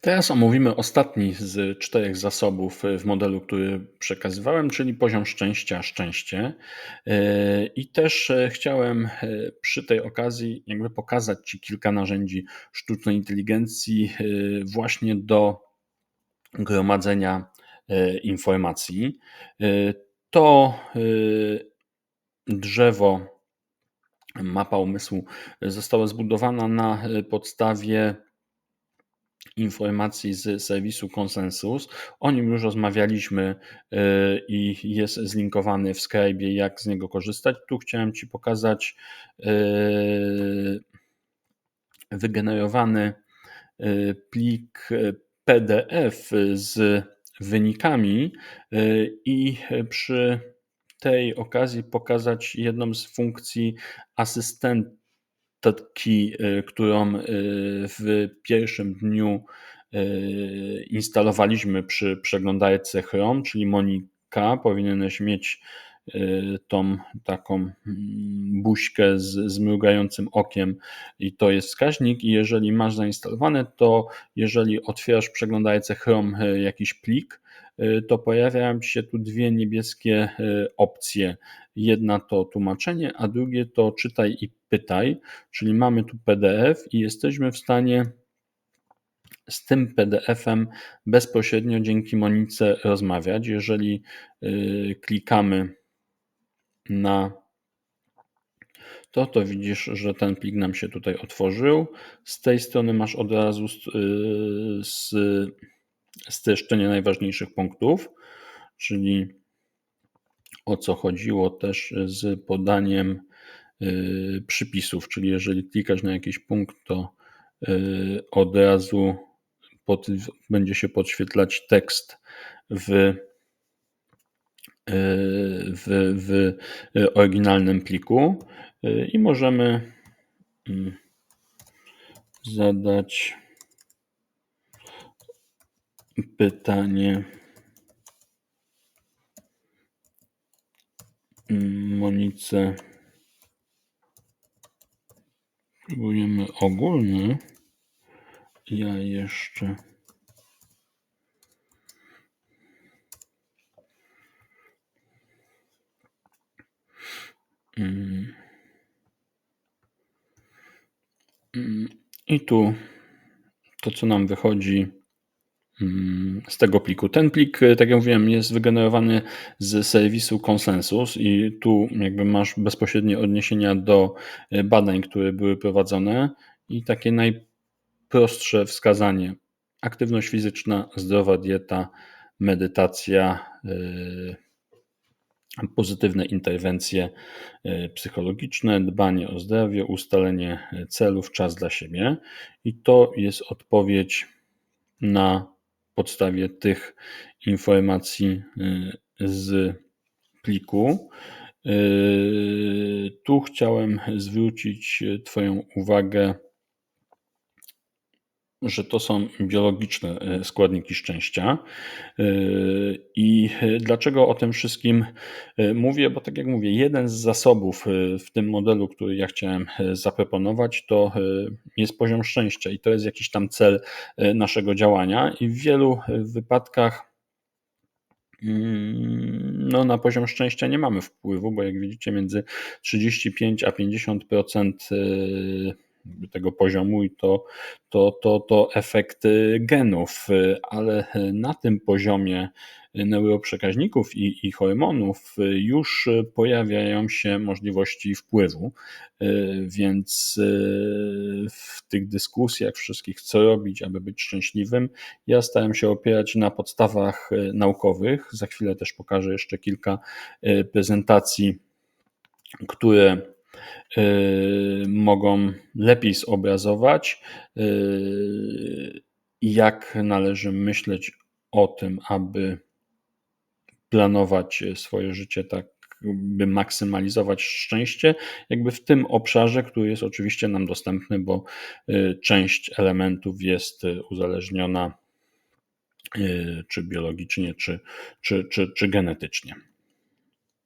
Teraz omówimy ostatni z czterech zasobów w modelu, który przekazywałem, czyli poziom szczęścia, szczęście. Yy, I też e, chciałem e, przy tej okazji jakby pokazać Ci kilka narzędzi sztucznej inteligencji e, właśnie do gromadzenia informacji. To drzewo, mapa umysłu została zbudowana na podstawie informacji z serwisu Consensus. O nim już rozmawialiśmy y, i jest zlinkowany w Skype, jak z niego korzystać. Tu chciałem Ci pokazać y, wygenerowany y, plik PDF z wynikami i przy tej okazji pokazać jedną z funkcji asystenta taki, e, którą e, w pierwszym dniu e, instalowaliśmy przy przeglądarce Chrome, czyli Monika. Powinieneś mieć tą taką mm, buźkę z, z mrugającym okiem i to jest wskaźnik i jeżeli masz zainstalowane, to jeżeli otwierasz w przeglądarce Chrome jakiś plik, to pojawiają się tu dwie niebieskie opcje. Jedna to tłumaczenie, a drugie to czytaj i pytaj, czyli mamy tu PDF i jesteśmy w stanie z tym PDF-em bezpośrednio dzięki Monice rozmawiać. Jeżeli y, klikamy na to, to widzisz, że ten plik nam się tutaj otworzył. Z tej strony masz od razu y, streszczenie najważniejszych punktów, czyli o co chodziło też z podaniem Y, przypisów, czyli jeżeli klikasz na jakiś punkt, to y, od razu pod, będzie się podświetlać tekst w, y, w, w oryginalnym pliku. I możemy zadać pytanie Monice. Spróbujemy ogólny. Ja jeszcze mm. Mm. I tu to, co nam wychodzi z tego pliku. Ten plik, e, tak jak mówiłem, jest wygenerowany z serwisu Consensus i tu jakby masz bezpośrednie odniesienia do e, badań, które były prowadzone i takie najprostsze wskazanie. Aktywność fizyczna, zdrowa dieta, medytacja, e, pozytywne interwencje psychologiczne, dbanie o zdrowie, ustalenie celów, czas dla siebie. I to jest odpowiedź na podstawie tych informacji y, z pliku. Y, tu chciałem zwrócić Twoją uwagę, że to są biologiczne e, składniki szczęścia. E, I dlaczego o tym wszystkim e, mówię? Bo tak jak mówię, jeden z zasobów w tym modelu, który ja chciałem zaproponować, to jest poziom szczęścia i to jest jakiś tam cel naszego działania. I w wielu wypadkach mm, no, na poziom szczęścia nie mamy wpływu, bo jak widzicie, między 35 a 50% tego poziomu i to, to, to, to efekt genów, ale na tym poziomie neuroprzekaźników i, i hormonów już pojawiają się możliwości wpływu, więc w tych dyskusjach wszystkich, co robić, aby być szczęśliwym, ja staram się opierać na podstawach naukowych. Za chwilę też pokażę jeszcze kilka prezentacji, które mogą lepiej zobrazować, yy, jak należy myśleć o tym, aby planować swoje życie tak, by maksymalizować szczęście, jakby w tym obszarze, który jest oczywiście nam dostępny, bo część elementów jest uzależniona czy biologicznie, czy, czy, czy, czy genetycznie.